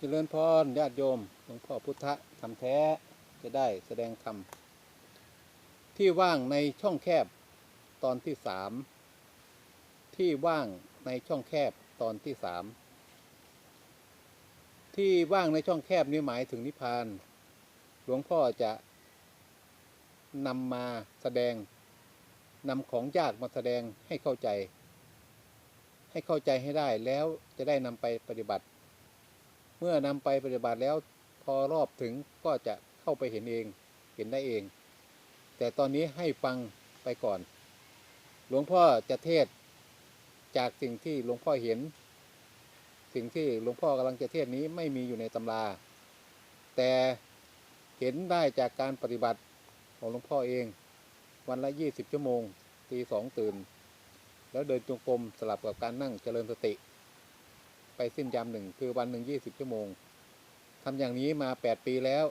เจริญพรญาติโยมหลวงพ่อพุทธธรรมแท้จะได้แสดงธรรมที่ว่างในช่องแคบตอนที่สามที่ว่างในช่องแคบตอนที่สามที่ว่างในช่องแคบนี้หมายถึงนิพพาน หลวงพ่อจะนำมาแสดงนำของยากมาแสดงให้เข้าใจ ให้เข้าใจให้ได้แล้วจะได้นำไปปฏิบัติ เมื่อนำไปปฏิบัติแล้วพอรอบถึงก็จะเข้าไปเห็นเองเห็นได้เอง แต่ตอนนี้ให้ฟังไปก่อน หลวงพ่อจะเทศจากสิ่งที่หลวงพ่อเห็น สิ่งที่หลวงพ่อกำลังจะเทศนี้ไม่มีอยู่ในตำรา แต่เห็นได้จากการปฏิบัติของหลวงพ่อเอง วันละยี่สิบชั่วโมงตีสองตื่น แล้วเดินจงกรมสลับกับการนั่งเจริญสติ ไปสิ้นยามหนึ่งคือวันหนึ่งยี่สิบชั่วโมงทำอย่างนี้มาแปดปีแล้ว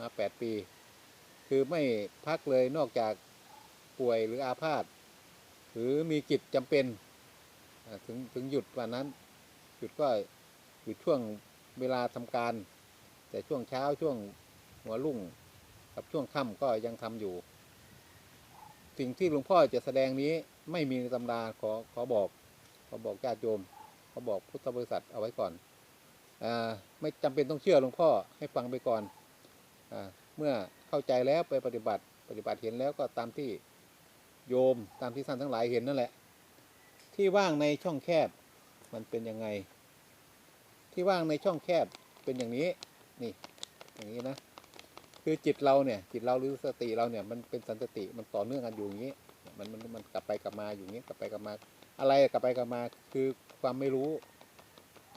มาแปดปี คือไม่พักเลยนอกจากป่วยหรืออาพาธหรือมีกิจจำเป็นถึงถึงหยุดวันนั้น หยุดก็หยุดช่วงเวลาทำการ แต่ช่วงเช้าช่วงหัวรุ่งกับช่วงค่ำก็ยังทำอยู่ สิ่งที่หลวงพ่อจะแสดงนี้ไม่มีในตำราขอขอบอกขอบอกญาติโยม เขาบอกพุทธบริษัทเอาไว้ก่อนอไม่จำเป็นต้องเชื่อหลวงพ่อให้ฟังไปก่อนอเมื่อเข้าใจแล้วไปปฏิบัติ ปฏิบัติเห็นแล้วก็ตามที่โยมตามที่ท่านทั้งหลายเห็นนั่นแหละ ที่ว่างในช่องแคบมันเป็นยังไง ที่ว่างในช่องแคบเป็นอย่างนี้นี่อย่างนี้นะคือจิตเราเนี่ยจิตเราหรือสติเราเนี่ยมันเป็นสันติมันต่อเนื่องกันอยู่อย่างนี้มันมันมันกลับไปกลับมาอยู่อย่างนี้กลับไปกลับมา อะไรกลับไปกลับมาคือความไม่รู้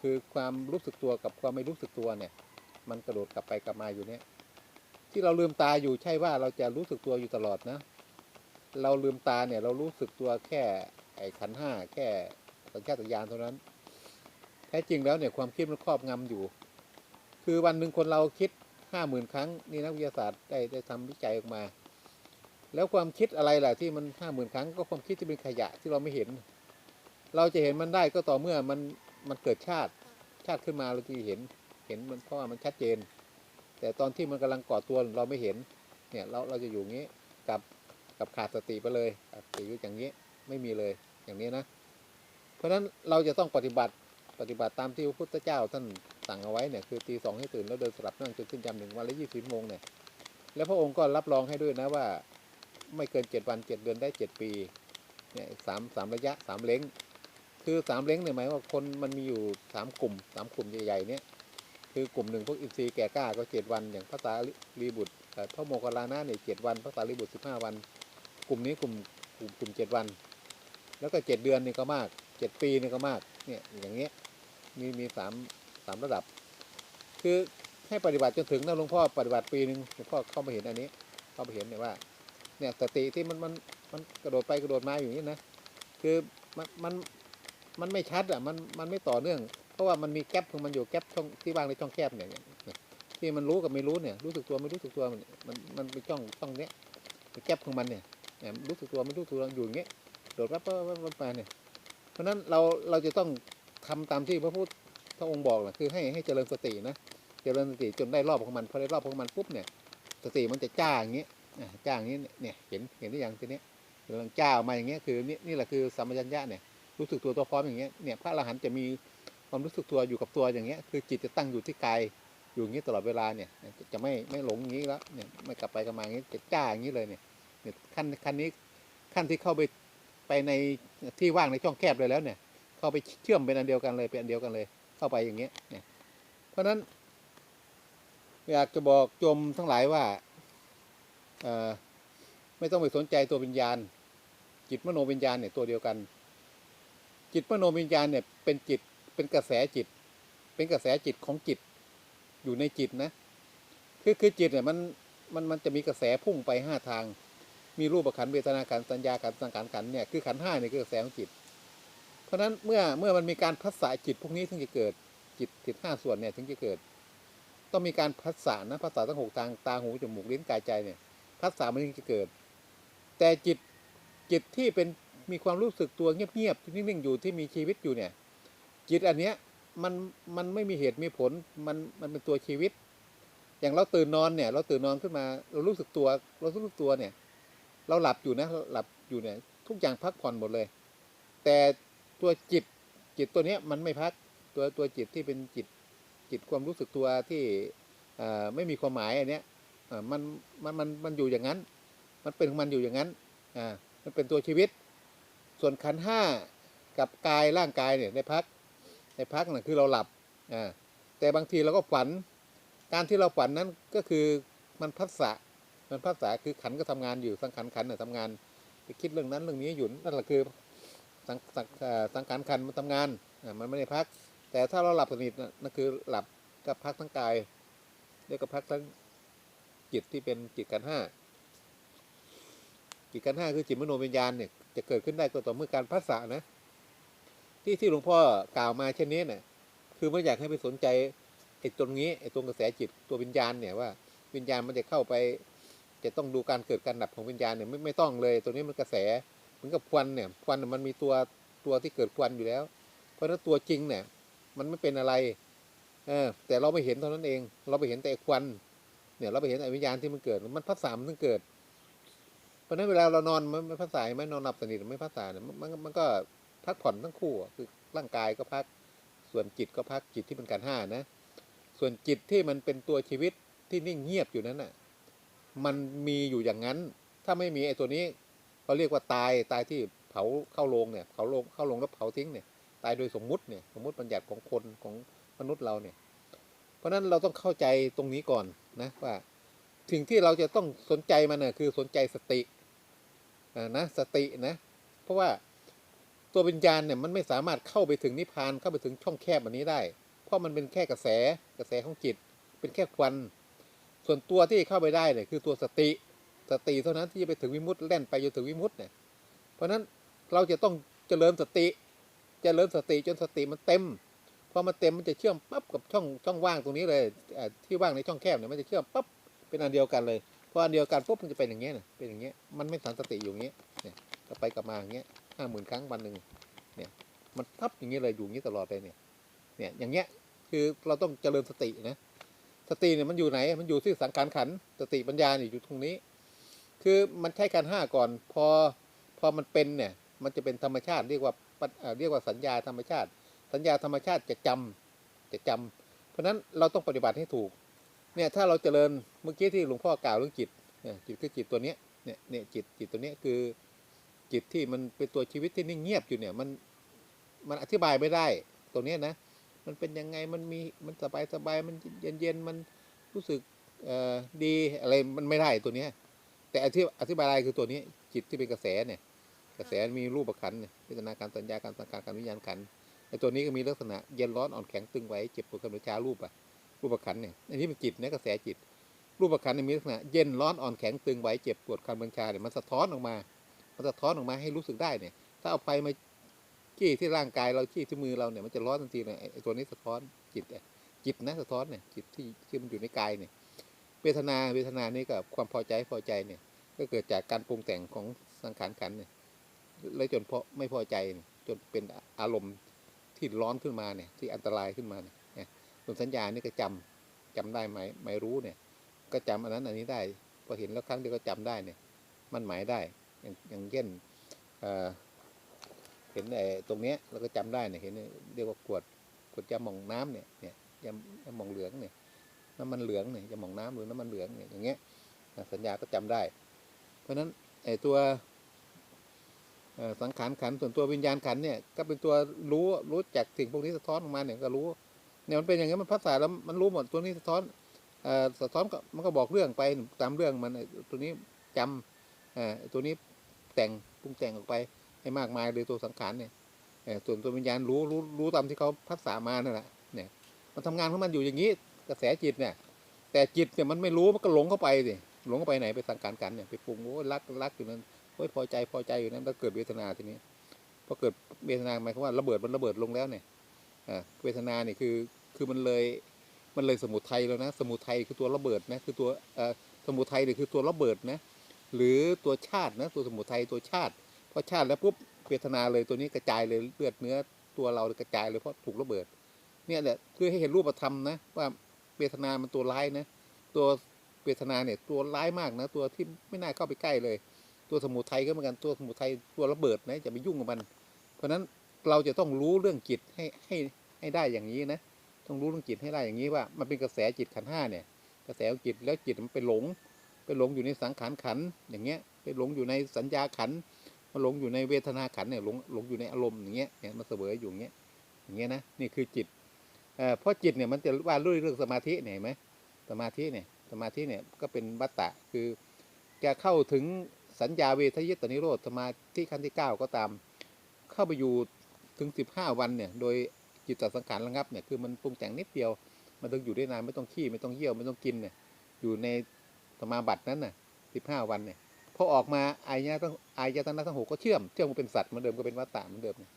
คือความรู้สึกตัวกับความไม่รู้สึกตัวเนี่ย มันกระโดดกลับไปกลับมาอยู่เนี่ย ที่เราลืมตาอยู่ใช่ว่าเราจะรู้สึกตัวอยู่ตลอดนะ เราลืมตาเนี่ย เรารู้สึกตัวแค่ไอ้ขันห้าแค่สัญชาตญาณเท่านั้น แท้จริงแล้วเนี่ยความคิดมันครอบงำอยู่ คือวันหนึ่งคนเราคิดห้าหมื่นครั้งนี่นักวิทยาศาสตร์ได้ได้ทำวิจัยออกมา แล้วความคิดอะไรล่ะที่มันห้าหมื่นครั้งก็ความคิดที่เป็นขยะที่เราไม่เห็น เราจะเห็นมันได้ก็ต่อเมื่อมันมันเกิดชาติชาติขึ้นมาเราจะเห็นเห็นมันเพราะว่ามันชัดเจน แต่ตอนที่มันกำลังก่อตัวเราไม่เห็นเนี่ยเราเราจะอยู่งี้กับกับขาดสติไปเลยสติอยู่อย่างนี้ไม่มีเลยอย่างนี้นะ เพราะฉะนั้นเราจะต้องปฏิบัติปฏิบัติตามที่พระพุทธเจ้าท่านสั่งเอาไว้เนี่ยคือตีสองให้ตื่นแล้วเดินสลับนั่งจนขึ้นยามหนึ่งวันละยี่สิบโมงเนี่ยแล้วพระองค์ก็รับรองให้ด้วยนะว่า ไม่เกินเจ็ดวันเจ็ดเดือนได้เจ็ดปีเนี่ยสามสามระยะสามเล้ง คือสามเล้งเนี่ยหมายว่าคนมันมีอยู่สามกลุ่มสามกลุ่มใหญ่ๆเนี่ยคือกลุ่มหนึ่งพวกอินทรีย์แก่กล้าก็เจ็ดวัน อย่างพระสารีบุตรแต่พระโมคคัลลานะเนี่ยเจ็ดวันพระสารีบุตรสิบห้าวัน กลุ่มนี้กลุ่มกลุ่มกลุ่มเจ็ดวัน แล้วก็เจ็ดเดือนนี่ก็มากเจ็ดปีนี่ก็มากเนี่ยอย่างเงี้ยมีมีสามสามระดับ คือให้ปฏิบัติจนถึงนะหลวงพ่อปฏิบัติปีหนึ่งหลวงพ่อเข้ามาเห็นอันนี้เข้ามาเห็นเนี่ยว่าเนี่ยสติที่มันมันมันกระโดดไปกระโดดมาอย่างนี้นะคือมันมัน มันไม่ชัดอะมันมันไม่ต่อเนื่อง เพราะว่ามันมีแกลบของมันอยู่แกลบช่องที่ว่างในช่องแคบเนี่ยเนี่ยที่มันรู้กับไม่รู้เนี่ย รู้สึกตัวไม่รู้สึกตัวมันมันมันเป็นช่องช่องเนี้ยเป็นแกลบของมันเนี่ยเนี่ยรู้สึกตัวไม่รู้สึกตัวอยู่อย่างเงี้ยโดดรับปั๊บปั๊บปั๊บมาเนี่ยเพราะฉะนั้นเราเราจะต้องทำตามที่พระพุทธองค์บอกนะคือให้ให้เจริญสตินะเจริญสติจนได้รอบของมันพอได้รอบของมันปุ๊บเนี่ย สติมันจะจ้าอย่างเงี้ยอะจ้างนี้ยเนี่ยเห็นเห็นได้ยังทีเนี้ยกำลังจ้ามาอย่างเงี้ยคือนี่นี่แหละคือสัมปชัญญะเนี่ย รู้สึกตัวตัวพร้อมอย่างเงี้ยเนี่ยพระอรหันต์จะมีความรู้สึกตัวอยู่กับตัวอย่างเงี้ยคือจิตจะตั้งอยู่ที่กายอยู่อย่างงี้ตลอดเวลาเนี่ยจะไม่ไม่หลงอย่างงี้แล้วเนี่ยไม่กลับไปกลับมาอย่างงี้จะจ้าอย่างงี้เลยเนี่ยเนี่ยขั้นขั้นนี้ขั้นที่เข้าไปไปในที่ว่างในช่องแคบเลยแล้วเนี่ย เข้าไปเชื่อมเป็นอันเดียวกันเลยเป็นอันเดียวกันเลย เข้าไปอย่างเงี้ยเนี่ยเพราะฉะนั้นอยากจะบอกโยมทั้งหลายว่าเอ่อไม่ต้องไปสนใจตัววิญญาณ จิตมโนวิญญาณเนี่ยตัวเดียวกัน จิตมโนวิญญาณเนี่ยเป็นจิตเป็นกระแสจิต เป็นกระแสจิตของจิตอยู่ในจิตนะ คือคือจิตเนี่ยมันมันมันจะมีกระแสพุ่งไปห้าทาง มีรูปขันเวทนาขันสัญญาขันสังขารขันเนี่ยคือขันห้าเนี่ยคือกระแสของจิต เพราะฉะนั้นเมื่อเมื่อมันมีการพัฒนาจิตพวกนี้ถึงจะเกิดจิตจิตห้าส่วนเนี่ยถึงจะเกิด ต้องมีการพัฒนานะพัฒนาทั้งหกทางตาหูจมูกลิ้นกายใจเนี่ยพัฒนามันถึงจะเกิด แต่จิตจิตที่เป็น มีความรู้สึกตัวเงียบๆที่นิ่งๆอยู่ที่มีชีวิตอยู่เนี่ย จิตอันเนี้ยมันมันไม่มีเหตุมีผลมันมันเป็นตัวชีวิต อย่างเราตื่นนอนเนี่ย เราตื่นนอนขึ้นมา เรารู้สึกตัวเรารู้สึกตัวเนี่ย เราหลับอยู่นะหลับอยู่เนี่ย ทุกอย่างพักผ่อนหมดเลย แต่ตัวจิตจิตตัวเนี้ยมันไม่พักตัวตัวจิตที่เป็นจิตจิตความรู้สึกตัวที่ไม่มีความหมายอันเนี้ยมันมันมันมันอยู่อย่างนั้น มันเป็นของมันอยู่อย่างนั้นอ่ามันเป็นตัวชีวิต ส่วนขันห้ากับกายร่างกายเนี่ยได้พักได้พักน่ะคือเราหลับอ่าแต่บางทีเราก็ฝัน การที่เราฝันนั้นก็คือมันพัสสะมันพัสสะคือขันก็ทำงานอยู่สังขารขันธ์น่ะทำงานไปคิดเรื่องนั้นเรื่องนี้อยู่นั่นแหละคือสังสังสังขารขันมันทำงานอ่ามันไม่ได้พัก แต่ถ้าเราหลับสนิทนั่นคือหลับก็พักทั้งกายแล้วก็พักทั้งจิตที่เป็นจิตกันห้าจิตกันห้าคือจิตมโนวิญญาณเนี่ย จะเกิดขึ้นได้ก็ต่อเมื่อการพัสสะนะ ที่ที่หลวงพ่อกล่าวมาเช่นนี้เนี่ยคือไม่อยากให้ไปสนใจไอ้ตรงนี้ไอ้ตรงกระแสจิตตัววิญญาณเนี่ยว่าวิญญาณมันจะเข้าไป จะต้องดูการเกิดการดับของวิญญาณเนี่ยไม่ไม่ต้องเลย ตัวนี้มันกระแสเหมือนกับควันเนี่ยควันมันมีตัวตัวที่เกิดควันอยู่แล้ว เพราะฉะนั้นตัวจริงเนี่ย มันไม่เป็นอะไรเออแต่เราไม่เห็นเท่านั้นเอง เราไปเห็นแต่ควันเนี่ย เราไปเห็นไอ้วิญญาณที่มันเกิด มันพัสสามันถึงเกิด เพราะนั้นเวลาเรานอนมันไม่พัสสายไม่นอนหลับสนิทไม่พัสสาเนี่ยมันมันก็พักผ่อนทั้งคู่คือร่างกายก็พักส่วนจิตก็พักจิตที่เป็นการห้านะ ส่วนจิตที่มันเป็นตัวชีวิตที่นิ่งเงียบอยู่นั้นน่ะ มันมีอยู่อย่างนั้น ถ้าไม่มีไอ้ตัวนี้เขาเรียกว่าตายตายที่เผาเข้าโรงเนี่ยเผาโรงเข้าโรงแล้วเผาทิ้งเนี่ย ตายโดยสมมุติเนี่ย สมมุติบัญญัติของคนของมนุษย์เราเนี่ย เพราะฉะนั้นเราต้องเข้าใจตรงนี้ก่อนนะว่าสิ่งที่เราจะต้องสนใจมันน่ะคือสนใจสติ นะสตินะ เพราะว่าตัววิญญาณเนี่ยมันไม่สามารถเข้าไปถึงนิพพานเข้าไปถึงช่องแคบอันนี้ได้ เพราะมันเป็นแค่กระแสกระแสของจิต เป็นแค่ควัน ส่วนตัวที่เข้าไปได้เนี่ยคือตัวสติสติเท่านั้นที่จะไปถึงวิมุตติแล่นไปจนถึงวิมุตติเนี่ย เพราะฉะนั้นเราจะต้องเจริญสติเจริญสติจนสติมันเต็มพอมันเต็มมันจะเชื่อมปั๊บกับช่องช่องว่างตรงนี้เลยที่ว่างในช่องแคบเนี่ยมันจะเชื่อมปั๊บเป็นอันเดียวกันเลย ออันเดียวกันปุ๊บมันจะเป็นอย่างเงี้ยนะเป็นอย่างเงี้ยมันไม่สันสติอยู่อย่างเงี้ยเนี่ยกลับไปกลับมาอย่างเงี้ยห้าหมื่นครั้งวันหนึ่งเนี่ยมันทับอย่างเงี้ยเลยอยู่อย่างงี้ตลอดเลยเนี่ยเนี่ยอย่างเงี้ยคือเราต้องเจริญสตินะสติเนี่ยมันอยู่ไหน มันอยู่ที่สังขารขันสติปัญญาเนี่ยอยู่ตรงนี้ คือมันใช้การห้าก่อน พอพอมันเป็นเนี่ย มันจะเป็นธรรมชาติเรียกว่าเรียกว่าสัญญาธรรมชาติ สัญญาธรรมชาติจะจำจะจำเพราะฉะนั้นเราต้องปฏิบัติให้ถูก เนี่ยถ้าเราเจริญเมื่อกี้ที่หลวงพ่อกล่าวเรื่องจิตเนี่ยจิตคือจิตตัวเนี้ยเนี่ยเนี่ยจิตจิตตัวเนี้ยคือจิตที่มันเป็นตัวชีวิตที่นิ่งเงียบอยู่เนี่ยมันมันอธิบายไม่ได้ตัวเนี้ยนะมันเป็นยังไงมันมีมันสบายสบายมันเย็นเย็นมันรู้สึกเอ่อดีอะไรมันไม่ได้ตัวเนี้ยแต่อธิอธิบายอะไรคือตัวนี้จิตที่เป็นกระแสเนี่ย กระแสมีรูปขันเนี่ยพิจารณาการสัญญาการสังการการวิญญาณขันไอ้ตัวนี้ก็มีลักษณะเย็นร้อนอ่อนแข็งตึงไหวเจ็บปวดกำเนิดชารูปอะ รูปขันเนี่ยอันนี้เป็นจิตนะกระแสจิต รูปขันธ์เนี่ยมีลักษณะเย็นร้อนอ่อนแข็งตึงไหวเจ็บปวดกำเนิดชาเนี่ยมันสะท้อนออกมา มันสะท้อนออกมาให้รู้สึกได้เนี่ย ถ้าเอาไฟมาจี้ที่ร่างกายเราจี้ที่มือเราเนี่ยมันจะร้อนทันทีเลยไอ้ตัวนี้สะท้อนจิตอจิตนะสะท้อนเนี่ยจิตที่ที่มันอยู่ในกายเนี่ยเวทนาเวทนานี่กับความพอใจพอใจเนี่ย ก็เกิดจากการปรุงแต่งของสังขารขันเนี่ยเลยจนเพราะไม่พอใจจนเป็นอารมณ์ที่ร้อนขึ้นมาเนี่ยที่อันตรายขึ้นมาเนี่ย ส่วนสัญญานี่ก็จำจำได้ไหมไม่รู้เนี่ย ก็จำอันนั้นอันนี้ได้พอเห็นแล้วครั้งเดียวก็จำได้เนี่ย มันหมายได้ อย่างอย่างเช่นเเห็นไอ้ตรงเนี้ยเราก็จำได้เนี่ยเห็นเรียกว่าขวดขวดยาหม่องน้ำเนี่ยเนี่ยยายาหม่องเหลืองเนี่ยน้ำมันเหลืองเนี่ยยาหม่องน้ำหรือน้ำมันเหลืองเนี่ยอย่างเงี้ยสัญญาก็จำได้ เพราะฉะนั้นไอ้ตัวสังขารขันส่วนตัววิญญาณขันเนี่ยก็เป็นตัวรู้รู้จากสิ่งพวกนี้สะท้อนออกมาเนี่ยก็รู้ เนี่ยมันเป็นอย่างนี้มันภาษาแล้วมันรู้หมดตัวนี้สะท้อนเอ่อสะท้อนก็มันก็บอกเรื่องไปตามเรื่องมันไอตัวนี้จำอ่ตัวนี้แต่งปรุงแต่งออกไปให้มากมายเลยตัวสังขารเนี่ยเอ่อส่วนตัววิญญาณรู้รู้รู้ตามที่เขาพัฒนามานั่นแหละเนี่ยมันทำงานของมันอยู่อย่างนี้กระแสจิตเนี่ย แต่จิตเนี่ยมันไม่รู้มันก็หลงเข้าไปสิหลงเข้าไปไหนไปสังการกันเนี่ยไปปรุงโอ้ยรักรักอยู่นั้นโอ้ยพอใจพอใจอยู่นั้นแล้วเกิดเวทนาทีนี้พอเกิดเวทนาหมายความว่าระเบิดมันระเบิดลงแล้วเนี่ยอ่าเวทนาเนี่ยคือ คือมันเลยมันเลยสมุทัยแล้วนะ สมุทัยคือตัวระเบิดนะคือตัวสมุทัยเนี่ยคือตัวระเบิดนะหรือตัวชาตินะตัวสมุทัยตัวชาติพอชาติแล้วปุ๊บเวทนาเลยตัวนี้กระจายเลยเลือดเนื้อตัวเรากระจายเลยเพราะถูกระเบิด เนี่ยแหละคือให้เห็นรูปธรรมนะว่าเวทนามันตัวร้ายนะตัวเวทนาเนี่ยตัวร้ายมากนะ ตัวที่ไม่น่าเข้าไปใกล้เลย ตัวสมุทัยก็เหมือนกันตัวสมุทัยตัวระเบิดนะจะไปยุ่งกับมัน เพราะฉะนั้นเราจะต้องรู้เรื่องจิตให้ให้ให้ได้อย่างนี้นะ ต้องรู้เรื่องจิตให้ได้อย่างนี้ว่า มันเป็นกระแสจิตขันห้าเนี่ย กระแสจิตแล้วจิตมันไปหลง ไปหลงอยู่ในสังขารขันอย่างเงี้ย ไปหลงอยู่ในสัญญาขันมาหลงอยู่ในเวทนาขันเนี่ยหลงหลงอยู่ในอารมณ์อย่างเงี้ยเนี่ยมันเสวยอยู่อย่างเงี้ยอย่างเงี้ยนะนี่คือจิตเอ่อเพราะจิตเนี่ยมันจะว่าด้วยเรื่องสมาธิเนี่ยเห็นไหมสมาธิเนี่ยสมาธิเนี่ยก็เป็นวัตตะคือจะเข้าถึงสัญญาเวทยิตนิโรธสมาธิขั้นที่เก้าก็ตาม เข้าไปอยู่ถึงสิบห้าวันเนี่ย โดย จิตตสังขารระงับเนี่ยคือมันปรุงแต่งนิดเดียว มันต้องอยู่ได้นานไม่ต้องขี้ไม่ต้องเยี่ยวไม่ต้องกินเนี่ยอยู่ในสมาบัตินั้นน่ะสิบห้าวันเนี่ยพอออกมาอายะทั้งอายตนะทั้งหกก็เชื่อมเชื่อมมาเป็นสัตว์เหมือนเดิมก็เป็นวัตตะเหมือนเดิมเนี่ย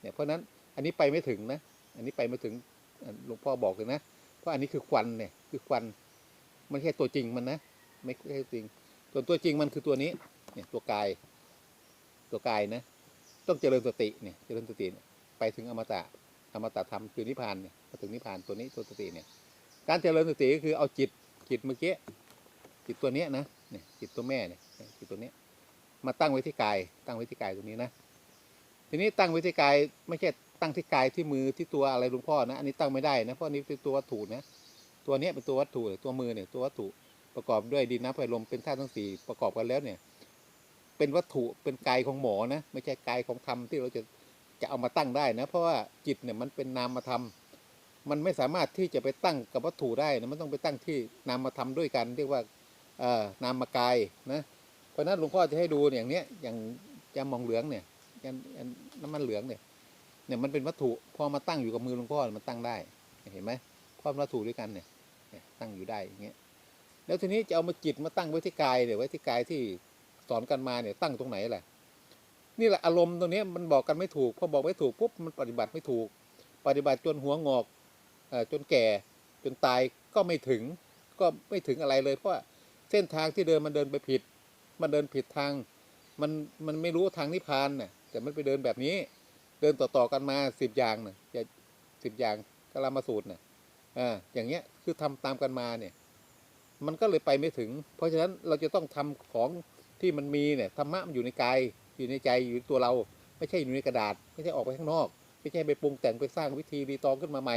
เนี่ยเพราะนั้นอันนี้ไปไม่ถึงนะ อันนี้ไปไม่ถึงหลวงพ่อบอกเลยนะเพราะอันนี้คือควันเนี่ยคือควันมันแค่ตัวจริงมันนะไม่ใช่จริงส่วนตัวจริงมันคือตัวนี้เนี่ยตัวกาย ตัวกายนะ ต้องเจริญสติเนี่ยเจริญสติไปถึงอมตะ อมตธรรมคือนิพพานเนี่ยมาถึงนิพพานตัวนี้ตัวสติเนี่ยการเจริญสติก็คือเอาจิตจิตเมื่อกี้จิตตัวเนี้ยนะเนี่ยจิตตัวแม่เนี่ยจิตตัวเนี้ยมาตั้งไว้ที่กาย ตั้งไว้ที่กายตรงนี้นะทีนี้ตั้งไว้ที่กายไม่ใช่ตั้งที่กายที่มือที่ตัวอะไรหลวงพ่อนะอันนี้ตั้งไม่ได้นะเพราะอันนี้เป็นตัววัตถุนะตัวเนี้ยเป็นตัววัตถุตัวมือเนี่ยตัววัตถุประกอบด้วยดินน้ำไฟลมเป็นธาตุทั้งสี่ประกอบกันแล้วเนี่ย เป็นวัตถุเป็นกายของหมอนะไม่ใช่กายของธรรมที่เราจะ จะเอามาตั้งได้นะ เพราะว่าจิตเนี่ยมันเป็นนามธรรมมันไม่สามารถที่จะไปตั้งกับวัตถุได้นะมันต้องไปตั้งที่นามธรรมด้วยกัน เรียกว่านามกายนะเพราะนั้นหลวงพ่อจะให้ดูอย่างเนี้ยอย่างยามองเหลืองเนี่ยยามยามน้ำมันเหลืองเนี่ยเนี่ยมันเป็นวัตถุพอมาตั้งอยู่กับมือหลวงพ่อมันตั้งได้เห็นไหมพอมวัตถุด้วยกันเนี่ยเนี่ยตั้งอยู่ได้อย่างเงี้ยแล้วทีนี้จะเอามาจิตมาตั้งไว้ที่กายเนี่ยไว้ที่กายที่สอนกันมาเนี่ยตั้งตรงไหนล่ะ นี่แหละอารมณ์ตรงนี้มันบอกกันไม่ถูกพอบอกไม่ถูกปุ๊บมันปฏิบัติไม่ถูก ปฏิบัติจนหัวงอกจนแก่จนตายก็ไม่ถึงก็ไม่ถึงอะไรเลย เพราะเส้นทางที่เดินมันเดินไปผิด มันเดินผิดทาง มันมันไม่รู้ทางนิพพานน่ะแต่มันไปเดินแบบนี้ เดินต่อๆกันมาสิบอย่างน่ะจะสิบอย่างกลามาสูตรน่ะอ่าอย่างเงี้ยคือทำตามกันมาเนี่ย มันก็เลยไปไม่ถึง เพราะฉะนั้นเราจะต้องทำของที่มันมีเนี่ยธรรมะมันอยู่ในกาย อยู่ในใจอยู่ในตัวเรา ไม่ใช่อยู่ในกระดาษ ไม่ใช่ออกไปข้างนอก ไม่ใช่ไปปรุงแต่งไปสร้างวิธีรีตองขึ้นมาใหม่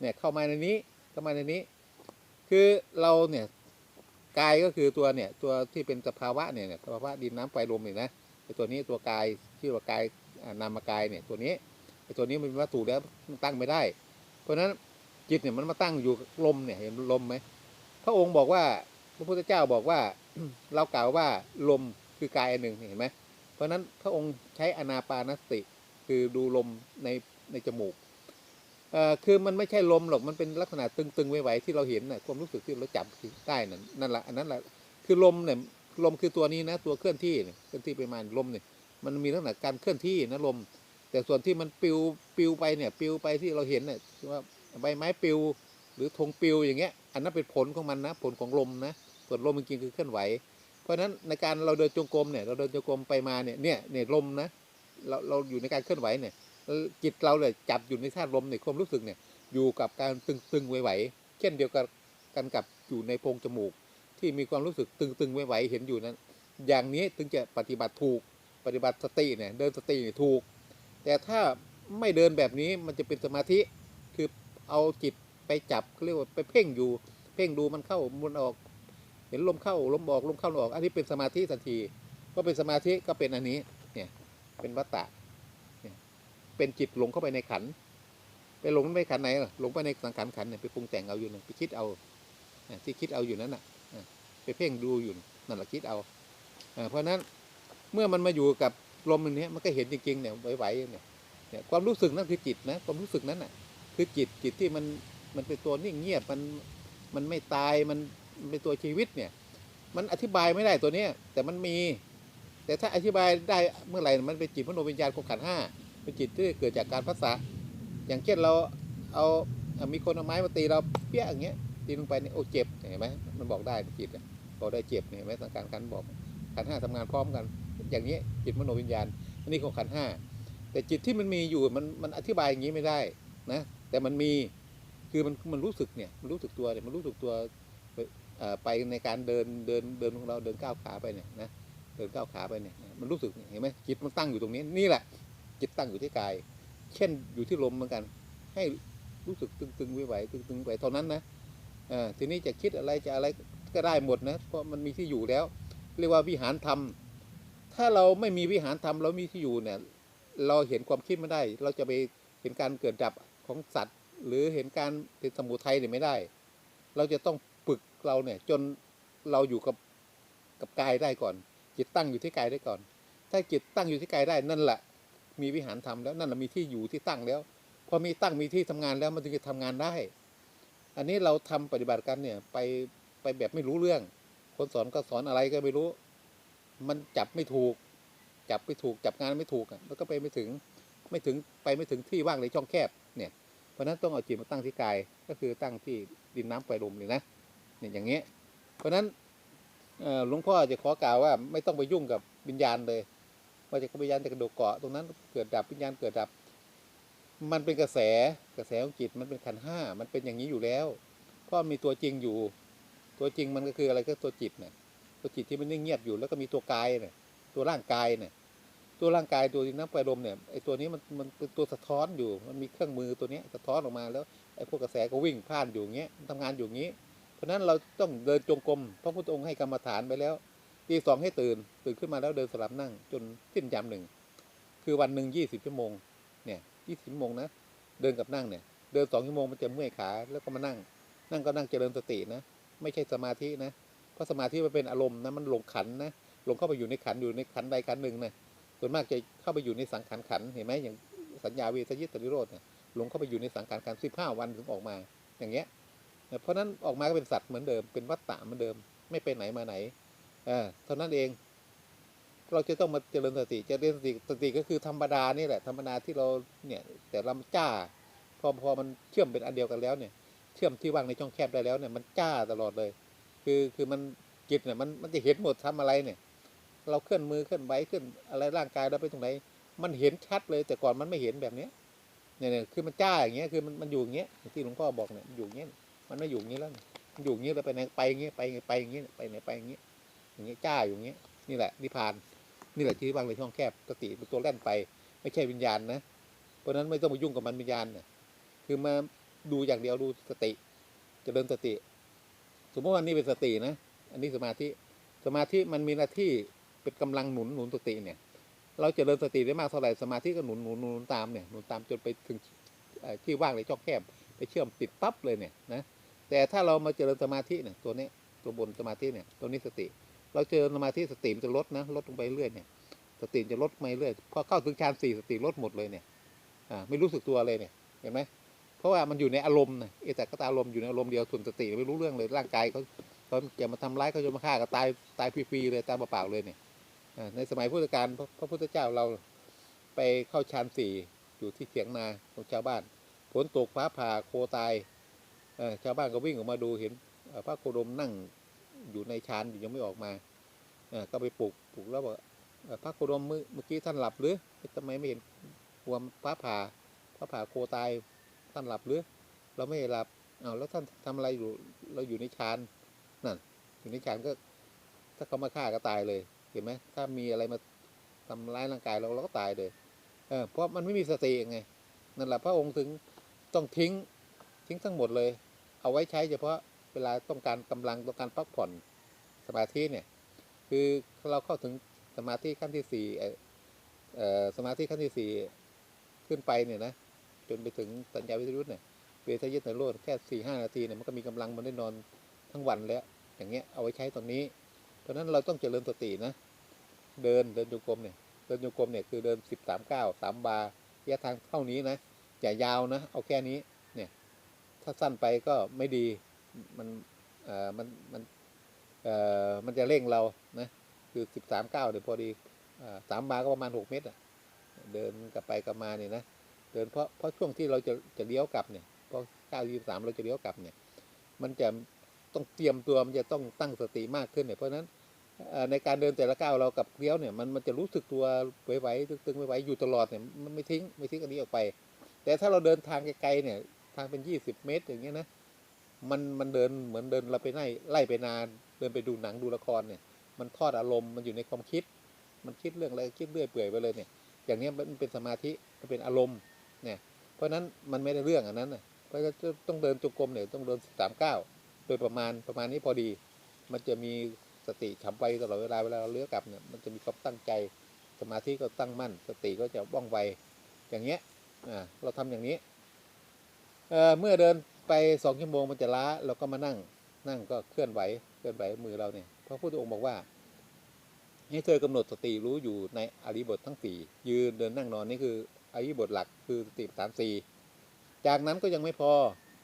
เนี่ยเข้ามาในนี้เข้ามาในนี้ คือเราเนี่ยกายก็คือตัวเนี่ยตัวที่เป็นสภาวะเนี่ยสภาวะดินน้ำไฟลมเนี่ยนะไอตัวนี้ตัวกายชื่อว่ากายอ่านามกายเนี่ยตัวนี้ไอตัวนี้มันเป็นวัตถุแล้วมันตั้งไม่ได้ เพราะฉะนั้นจิตเนี่ยมันมาตั้งอยู่ลมเนี่ยเห็นลมไหมพระองค์บอกว่าพระพุทธเจ้าบอกว่าเรากล่าวว่าลมคือกายอันหนึ่งเห็นไหม เพราะนั้นพระองค์ใช้อนาปานสติ คือดูลมในในจมูกเอ่อคือมันไม่ใช่ลมหรอกมันเป็นลักษณะตึงๆไหวๆที่เราเห็นน่ะความรู้สึกที่เราจับได้นั่นนั่นแหละอันนั้นแหละคือลมเนี่ยลมคือตัวนี้นะ ตัวเคลื่อนที่เคลื่อนที่ไปมาลมเนี่ยมันมีลักษณะการเคลื่อนที่นะลม แต่ส่วนที่มันปลิวปลิวไปเนี่ยปลิวไปที่เราเห็นเนี่ยว่าใบไม้ปลิวหรือธงปลิวอย่างเงี้ย อันนั้นเป็นผลของมันนะ ผลของลมนะ ส่วนลมจริงๆคือเคลื่อนไหว ราะฉะนั้นในการเราเดินจงกรมเนี่ยเราเดินจงกรมไปมาเนี่ยเนี่ยเนี่ยลมนะเราเราอยู่ในการเคลื่อนไหวเนี่ยจิตเราเลยจับอยู่ในธาตุลมในความรู้สึกเนี่ยอยู่กับการตึงๆไหวๆเช่นเดียวกันกันกับอยู่ในโพรงจมูก ที่มีความรู้สึกตึงๆไหวๆเห็นอยู่นั้น อย่างนี้ถึงจะปฏิบัติถูกปฏิบัติสติเนี่ยเดินสติเนี่ยถูก แต่ถ้าไม่เดินแบบนี้มันจะเป็นสมาธิคือเอาจิตไปจับเขาเรียกว่าไปเพ่งอยู่ เพ่งดูมันเข้ามันออก เห็นลมเข้าลมออกลมเข้าลมออก อันนี้เป็นสมาธิทันทีก็เป็นสมาธิก็เป็นอันนี้เนี่ยเป็นวัตตะเนี่ยเป็นจิตหลงเข้าไปในขันไปหลงไปขันไหนล่ะหลงไปในสังขารขันเนี่ยไปปรุงแต่งเอาอยู่นะไปคิดเอาอะที่คิดเอาอยู่นั้นน่ะอะไปเพ่งดูอยู่นั่นแหละคิดเอาเพราะฉะนั้นเมื่อมันมาอยู่กับลมอย่างนี้มันก็เห็นจริงๆเนี่ยไหวๆเนี่ยเนี่ยความรู้สึกนั่นคือจิตนะความรู้สึกนั้นน่ะ คือจิตจิตที่มันมันเป็นตัวนิ่งเงียบมันมันไม่ตายมัน มันเป็นตัวชีวิตเนี่ย มันอธิบายไม่ได้ตัวเนี้ยแต่มันมี แต่ถ้าอธิบายได้เมื่อไหร่มันเป็นจิตมโนวิญญาณของขันห้าเป็นจิตที่เกิดจากการภาษาอย่างเช่นเราเอามีคนเอาไม้มาตีเราเปี้ยอย่างเงี้ยตีลงไปเนี่ยโอ้เจ็บเห็นไหมมันบอกได้จิตอะบอกได้เจ็บเนี่ยเห็นไหมสังการขันบอกขันห้าทำงานพร้อมกัน อย่างนี้จิตมโนวิญญาณอันนี้ของขันห้าแต่จิตที่มันมีอยู่มันมันอธิบายอย่างนี้ไม่ได้นะแต่มันมีคือมันมันรู้สึกเนี่ยมันรู้สึกตัวเนี่ยมันรู้สึกตัว ไปในการเดินเดินเดินของเราเดินก้าวขาไปเนี่ยนะเดินก้าวขาไปเนี่ยมันรู้สึกเห็นไหมจิตมันตั้งอยู่ตรงนี้นี่แหละ จิตตั้งอยู่ที่กาย เช่นอยู่ที่ลมเหมือนกัน ให้รู้สึกตึงๆไหวๆตึงๆไหวเท่านั้นนะทีนี้จะคิดอะไรจะอะไรก็ได้หมดนะเพราะมันมีที่อยู่แล้ว เรียกว่าวิหารธรรม ถ้าเราไม่มีวิหารธรรมเรามีที่อยู่เนี่ยเราเห็นความคิดไม่ได้ เราจะไปเห็นการเกิดดับของสัตว์ หรือเห็นการเป็นสมุทัยเนี่ยไม่ได้ เราจะต้อง เราเนี่ย จนเราอยู่กับกับกายได้ก่อน จิตตั้งอยู่ที่กายได้ก่อน ถ้าจิตตั้งอยู่ที่กายได้นั่นแหละ มีวิหารธรรมแล้วนั่นแหละมีที่อยู่ที่ตั้งแล้วพอมีตั้งมีที่ทำงานแล้วมันถึงจะทำงานได้ อันนี้เราทำปฏิบัติกันเนี่ยไปไปแบบไม่รู้เรื่อง คนสอนก็สอนอะไรก็ไม่รู้ มันจับไม่ถูก จับไม่ถูกจับงานไม่ถูกอะแล้วก็ไปไม่ถึงไม่ถึงไปไม่ถึงที่ว่างในช่องแคบเนี่ย เพราะฉะนั้นต้องเอาจิตมาตั้งที่กายก็คือตั้งที่ดินน้ำไฟลมนี่นะ เนี่ยอย่างเงี้ยเพราะฉะนั้นหลวงพ่อจะขอกล่าวว่าไม่ต้องไปยุ่งกับวิญญาณเลยว่าจะวิญญาณจะกระโดดเกาะตรงนั้นเกิดดับวิญญาณเกิดดับ มันเป็นกระแสกระแสของจิตมันเป็นขันห้ามันเป็นอย่างนี้อยู่แล้ว เพราะมีตัวจริงอยู่ ตัวจริงมันก็คืออะไรก็ตัวจิตเนี่ยตัวจิตที่มันนิ่งเงียบอยู่แล้วก็มีตัวกายเนี่ยตัวร่างกายเนี่ยตัวร่างกายตัวน้ำไฟลมเนี่ยไอ้ตัวนี้มันมันเป็นตัวสะท้อนอยู่ มันมีเครื่องมือตัวเนี้ยสะท้อนออกมาแล้วไอ้พวกกระแสก็วิ่งผ่านอยู่อย่างเงี้ยมันทำงานอยู่อย่างงี้ เพราะนั้นเราต้องเดินจงกรมพระพุทธองค์ให้กรรมฐานไปแล้วตีสองให้ตื่น ตื่นขึ้นมาแล้วเดินสลับนั่ง จนสิ้นยามหนึ่ง คือวันหนึ่งยี่สิบชั่วโมง เนี่ยยี่สิบชั่วโมงนะ เดินกับนั่งเนี่ย เดินสองชั่วโมงมันจะเมื่อยขา แล้วก็มานั่ง นั่งก็นั่งเจริญสตินะ ไม่ใช่สมาธินะ เพราะสมาธิมันเป็นอารมณ์นะ มันหลงขันนะ หลงเข้าไปอยู่ในขันอยู่ในขันใดขันหนึ่งนะ ส่วนมากจะเข้าไปอยู่ในสังขารขัน เห็นไหมอย่างสัญญาเวทยิตตริโรธเนี่ยหลงเข้าไปอยู่ในสังขารขันสิบห้าวันถึงออกมา อย่างเงี้ย เพราะนั้นออกมาก็เป็นสัตว์เหมือนเดิม เป็นวัฏฏะเหมือนเดิม ไม่ไปไหนมาไหนเออเท่านั้นเอง เราจะต้องมาเจริญสติเจริญสติสติก็คือธรรมดานี่แหละ ธรรมดาที่เราเนี่ย แต่เราจ้า พอพอมันเชื่อมเป็นอันเดียวกันแล้วเนี่ย เชื่อมที่ว่างในช่องแคบได้แล้วเนี่ยมันจ้าตลอดเลย คือคือมันจิตเนี่ยมันมันจะเห็นหมดทำอะไรเนี่ย เราเคลื่อนมือเคลื่อนไหวเคลื่อนอะไรร่างกายเราไปตรงไหน มันเห็นชัดเลย แต่ก่อนมันไม่เห็นแบบเนี้ยเนี่ยเนี่ยคือมันจ้าอย่างเงี้ยคือมันมันอยู่อย่างเงี้ยที่หลวงพ่อบอกเนี่ยอยู่อย่างเงี้ย มันไม่อยู่อย่างนี้แล้วมันอยู่อย่างนี้แล้วไปไหนไปอย่างนี้ไปอย่างนี้ไปงี้ไปไหนไปอย่างนี้ อย่างนี้จ้าอยู่อย่างนี้ นี่แหละนิพพาน นี่แหละที่ว่างในช่องแคบสติเป็นตัวแล่นไป ไม่ใช่วิญญาณนะเพราะฉะนั้นไม่ต้องมายุ่งกับมันวิญญาณเนี่ยคือมาดูอย่างเดียวดูสติจเจริญสติ สมมติว่านี่เป็นสตินะอันนี้สมาธิสมาธิมันมีหน้าที่เป็นกำลังหนุนหนุนสติเนี่ย เราจเจริญสติได้มากเท่าไหร่สมาธิก็หนุนหนุนหนุนตามเนี่ยหนุนตามจนไปถึงที่ว่างในช่องแคบไปเชื่อมติดปั๊บเลยเนี่ยนะ แต่ถ้าเรามาเจริญสมาธิเนี่ยตัวนี้ตัวบนสมาธิเนี่ยตัวนี้สติ เราเจริญสมาธิสติมันจะลดนะลดลงไปเรื่อยเนี่ย สติจะลดไปเรื่อยพอเข้าถึงฌานสี่สติลดหมดเลยเนี่ยอ่าไม่รู้สึกตัวเลยเนี่ยเห็นไหมเพราะว่ามันอยู่ในอารมณ์นะเอแต่ก็ตาอารมณ์อยู่ในอารมณ์เดียวส่วนสติไม่รู้เรื่องเลยร่างกายเขาเขาจะมาทำร้ายเขาจะมาฆ่าก็ตายตายฟรีๆเลยตายเปล่าๆเลยเนี่ยในสมัยพุทธกาลพระพระพุทธเจ้าเราไปเข้าฌานสี่อยู่ที่เถียงนาของชาวบ้านฝนตกฟ้าผ่าโคตาย ชาวบ้านก็วิ่งออกมาดูเห็นพระโคดมนั่งอยู่ในฌานอยู่ยังไม่ออกมาก็ไปปลุกปลุกแล้วบอกพระโคดมเมื่อกี้ท่านหลับหรือทำไมไม่เห็นหัวฟ้าผ่าฟ้าผ่าโคตายท่านหลับหรือ เราไม่หลับเอาแล้วท่านทำอะไรอยู่เราอยู่ในฌานนั่นอยู่ในฌานก็ ถ้าเขามาฆ่าก็ตายเลยเห็นไหมถ้ามีอะไรมาทำร้ายร่างกายเราเราก็ตายเลยเออเพราะมันไม่มีสติไงนั่นแหละพระองค์ถึงต้องทิ้งทิ้งทั้งหมดเลย เอาไว้ใช้เฉพาะเวลาต้องการกำลังต้องการพักผ่อนสมาธิเนี่ย คือเราเข้าถึงสมาธิขั้นที่สี่สมาธิขั้นที่สี่ขึ้นไปเนี่ยนะจนไปถึงสัญญาวิทยุเนี่ยเวทยึดในโลดแค่สี่ห้านาทีเนี่ยมันก็มีกำลังมันได้นอนทั้งวันแล้ว อย่างเงี้ยเอาไว้ใช้ตอนนี้ เพราะนั้นเราต้องเจริญสตินะเดินเดินโยกรมเนี่ยเดินโยกรมเนี่ยคือเดินสิบสามเก้าสามบาระยะทางเท่านี้นะอย่ายาวนะ เอาแค่นี้ ถ้าสั้นไปก็ไม่ดีมันเอ่อมันมันเอ่อมันจะเร่งเรานะคือสิบสามเก้าเดี๋ยวพอดีอ่าสามบาก็ประมาณหกเมตรอะเดินกลับไปกลับมาเนี่ยนะเดินเพราะเพราะช่วงที่เราจะจะเลี้ยวกลับเนี่ยเพราะเก้ายี่สามเราจะเลี้ยวกลับเนี่ย มันจะต้องเตรียมตัวมันจะต้องตั้งสติมากขึ้นเนี่ยเพราะฉะนั้นในการเดินแต่ละก้าวเรากับเลี้ยวเนี่ยมันมันจะรู้สึกตัวไหวๆตึงๆไหวๆอยู่ตลอดเนี่ยมันไม่ทิ้งไม่ทิ้งอันนี้ออกไป แต่ถ้าเราเดินทางไกลๆเนี่ยางเป็นยี่สิบเมตร อย่างเงี้ยนะมันมันเดินเหมือนเดินเราไปไล่ไล่ไปนาเดินไปดูหนังดูละครเนี่ย มันทอดอารมณ์มันอยู่ในความคิด มันคิดเรื่องอะไรคิดเรื่อยเปื่อยไปเลยเนี่ย อย่างเนี้ยมันเป็นสมาธิมันเป็นอารมณ์เนี่ย เพราะนั้นมันไม่ได้เรื่องอันนั้นนะเพราะฉะนั้นต้องเดินจงกรมเนี่ยต้องเดินสามเก้าโดยประมาณประมาณนี้พอดี มันจะมีสติฉับไวตลอดเวลาเวลาเราเลือกกลับเนี่ยมันจะมีความตั้งใจสมาธิก็ตั้งมั่น สติก็จะว่องไวอย่างเงี้ยอ่าเราทำอย่างนี้ เเมื่อเดินไปสองชั่วโมงมันจะล้าเราก็มานั่ง นั่งก็เคลื่อนไหวเคลื่อนไหวมือเราเนี่ยพระพุทธองค์บอกว่าให้เธอกำหนดสติรู้อยู่ในอริบททั้งสี่ยืนเดินนั่งนอนนี่คืออริบทหลักคือสติปัฏฐานสี่จากนั้นก็ยังไม่พอ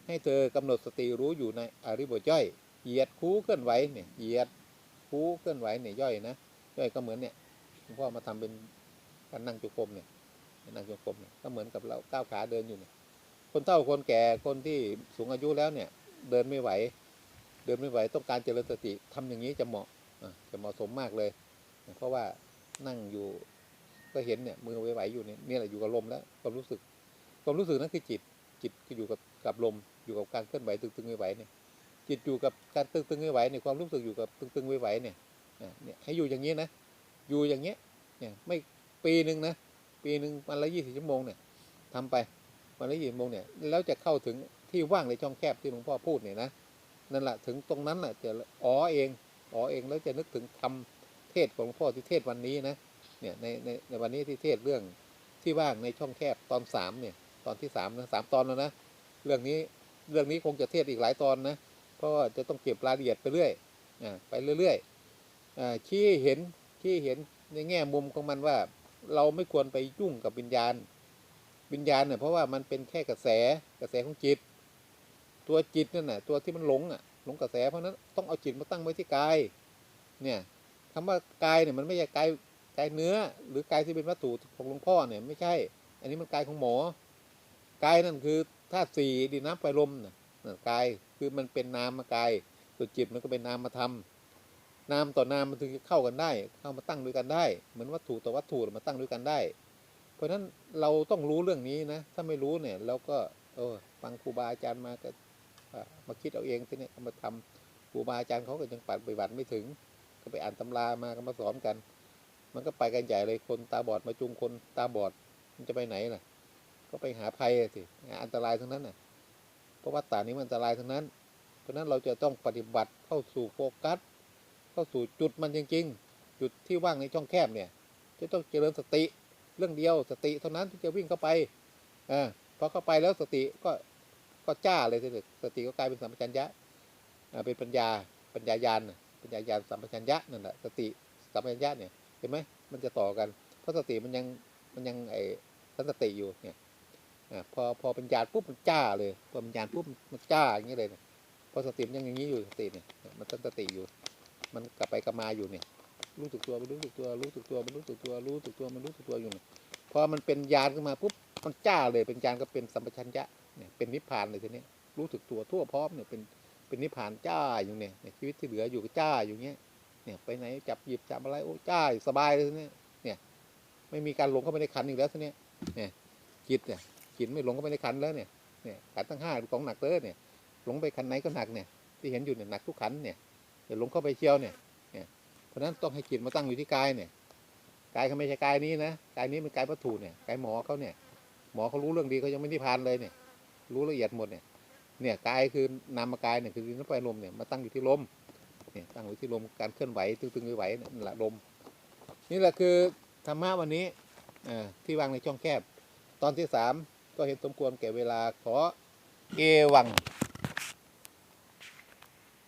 ให้เธอกำหนดสติรู้อยู่ในอริบทย่อยเหยียดคูเคลื่อนไหวเนี่ยเหยียดคูเคลื่อนไหวเนี่ยย่อยนะย่อยก็เหมือนเนี่ยพ่อมาทำเป็นการนั่งจุกรมเนี่ยนั่งจงกมเนี่ยก็เหมือนกับเราก้าวขาเดินอยู่เนี่ย คนเฒ่าคนแก่คนที่สูงอายุแล้วเนี่ย เดินไม่ไหว เดินไม่ไหวต้องการเจริญสติทำอย่างนี้จะเหมาะจะเหมาะสมมากเลย เพราะว่านั่งอยู่ก็เห็นเนี่ยมือไหวๆอยู่เนี่ยนี่แหละอยู่กับลมแล้วความรู้สึกความรู้สึกนั้นคือจิตจิตก็อยู่กับกับลมอยู่กับการเคลื่อนไหวตึงๆไหวๆเนี่ยจิตอยู่กับการตึงๆไหวๆเนี่ยความรู้สึกอยู่กับตึงๆไหวๆเนี่ยเนี่ยให้อยู่อย่างนี้นะอยู่อย่างเงี้ยเนี่ยไม่ปีหนึ่งนะปีหนึ่งวันละยี่สิบชั่วโมงเนี่ยทำไป วันละยี่สิบโมงเนี่ยแล้วจะเข้าถึงที่ว่างในช่องแคบที่หลวงพ่อพูดเนี่ยนะนั่นแหละถึงตรงนั้นแหละจะอ๋อเองอ๋อเองแล้วจะนึกถึงคำเทศของหลวงพ่อที่เทศวันนี้นะเนี่ยในในในวันนี้ที่เทศเรื่องที่ว่างในช่องแคบตอนสามเนี่ยตอนที่สามนะสามตอนแล้วนะเรื่องนี้เรื่องนี้คงจะเทศอีกหลายตอนนะเพราะว่าจะต้องเก็บรายละเอียดไปเรื่อยอ่าไปเรื่อยๆอ่าชี้เห็นชี้เห็นในแง่มุมของมันว่า เราไม่ควรไปยุ่งกับวิญญาณ วิญญาณเนี่ยเพราะว่ามันเป็นแค่กระแสกระแสของจิต ตัวจิตนั่นน่ะตัวที่มันหลงอะหลงกระแสเพราะนั้นต้องเอาจิตมาตั้งไว้ที่กายเนี่ยคำว่ากายเนี่ยมันไม่ใช่กายกายเนื้อ หรือกายที่เป็นวัตถุของหลวงพ่อเนี่ยไม่ใช่ อันนี้มันกายของหมอกายนั่นคือธาตุสี่ดินน้ำไฟลมน่ะนกายคือมันเป็นนามกายส่วนจิตมันก็เป็นนามธรรมนามต่อนามมันถึงเข้ากันได้ เข้ามาตั้งด้วยกันได้ เหมือนวัตถุต่อวัตถุมาตั้งด้วยกันได้ ราะฉะนั้นเราต้องรู้เรื่องนี้นะ ถ้าไม่รู้เนี่ยเราก็ เออฟังครูบาอาจารย์มาก็มาคิดเอาเองทีนี้มาทำครูบาอาจารย์เขาก็ยังปฏิบัติไม่ถึง ก็ไปอ่านตำรามาก็มาสอนกัน มันก็ไปกันใหญ่เลยคนตาบอดมาจูงคนตาบอดมันจะไปไหนล่ะ ก็ไปหาภัยสิอันตรายทั้งนั้นน่ะ เพราะว่าตานี้มันอันตรายทั้งนั้น เพราะฉะนั้นเราจะต้องปฏิบัติเข้าสู่โฟกัส เข้าสู่จุดมันจริงๆ จุดที่ว่างในช่องแคบเนี่ย จะต้องเจริญสติ เรื่องเดียวสติเท่านั้นที่จะวิ่งเข้าไปอ่าพอเข้าไปแล้วสติก็ก็จ้าเลยสิสติก็กลายเป็นสัมปชัญญะอ่าเป็นปัญญาปัญญายานปัญญายานสัมปชัญญะนั่นแหละสติสัมปชัญญะเนี่ยเห็นไหมมันจะต่อกัน เพราะสติมันยังมันยังไอ้สันสติอยู่เนี่ยอ่าพอพอปัญญาปุ๊บมันจ้าเลยพอปัญญาปุ๊บมันจ้าอย่างนี้เลยเนี่ยพอสติมันยังอย่างนี้อยู่สติเนี่ยมันสันสติอยู่ มันกลับไปกลับมาอยู่เนี่ย รู้สึกตัวมันรู้สึกตัวรู้สึกตัวมันรู้สึกตัวรู้สึกตัวมันรู้สึกตัวอยู่เนี่ยพอมันเป็นญาณขึ้นมาปุ๊บมันจ้าเลยเป็นญาณก็เป็นสัมปชัญญะเนี่ยเป็นนิพพานเลยทีนี้รู้สึกตัวทั่วพร้อมเนี่ยเป็นเป็นนิพพานจ้าอยู่เนี่ยชีวิตที่เหลืออยู่ก็จ้าอยู่เงี้ยเนี่ยไปไหนจับหยิบจับอะไรโอ้จ้าสบายเลยทีนี้เนี่ยไม่มีการหลงเข้าไปในขันอีกแล้วทีนี้เนี่ยจิตเนี่ยจิตไม่หลงเข้าไปในขันแล้วเนี่ยเนี่ยขันทั้งห้าของหนักเลยเนี่ยหลงไปขันไหนก็หนักเนี่ยที่เห็นอยู่เนี่ยหนักทุกขันเนี่ยอย่าหลงเข้าไปเชียวเนี่ย ราะฉะนั้นต้องให้จิตมาตั้งอยู่ที่กายเนี่ยกายเขาไม่ใช่กายนี้นะกายนี้เป็นกายวัตถุเนี่ยกายหมอเขาเนี่ย หมอเขารู้เรื่องดีเขายังไม่นิพพานเลยเนี่ย รู้ละเอียดหมดเนี่ยเนี่ยกายคือนามกายเนี่ยคือดินน้ำไฟลมเนี่ยมาตั้งอยู่ที่ลมเนี่ยตั้งอยู่ที่ลมการเคลื่อนไหวตึงๆไหวเนี่ยนั่นแหละลมนี่แหละคือธรรมะวันนี้อที่วางในช่องแคบ ตอนที่สามก็เห็นสมควรแก่เวลาขอเอวัง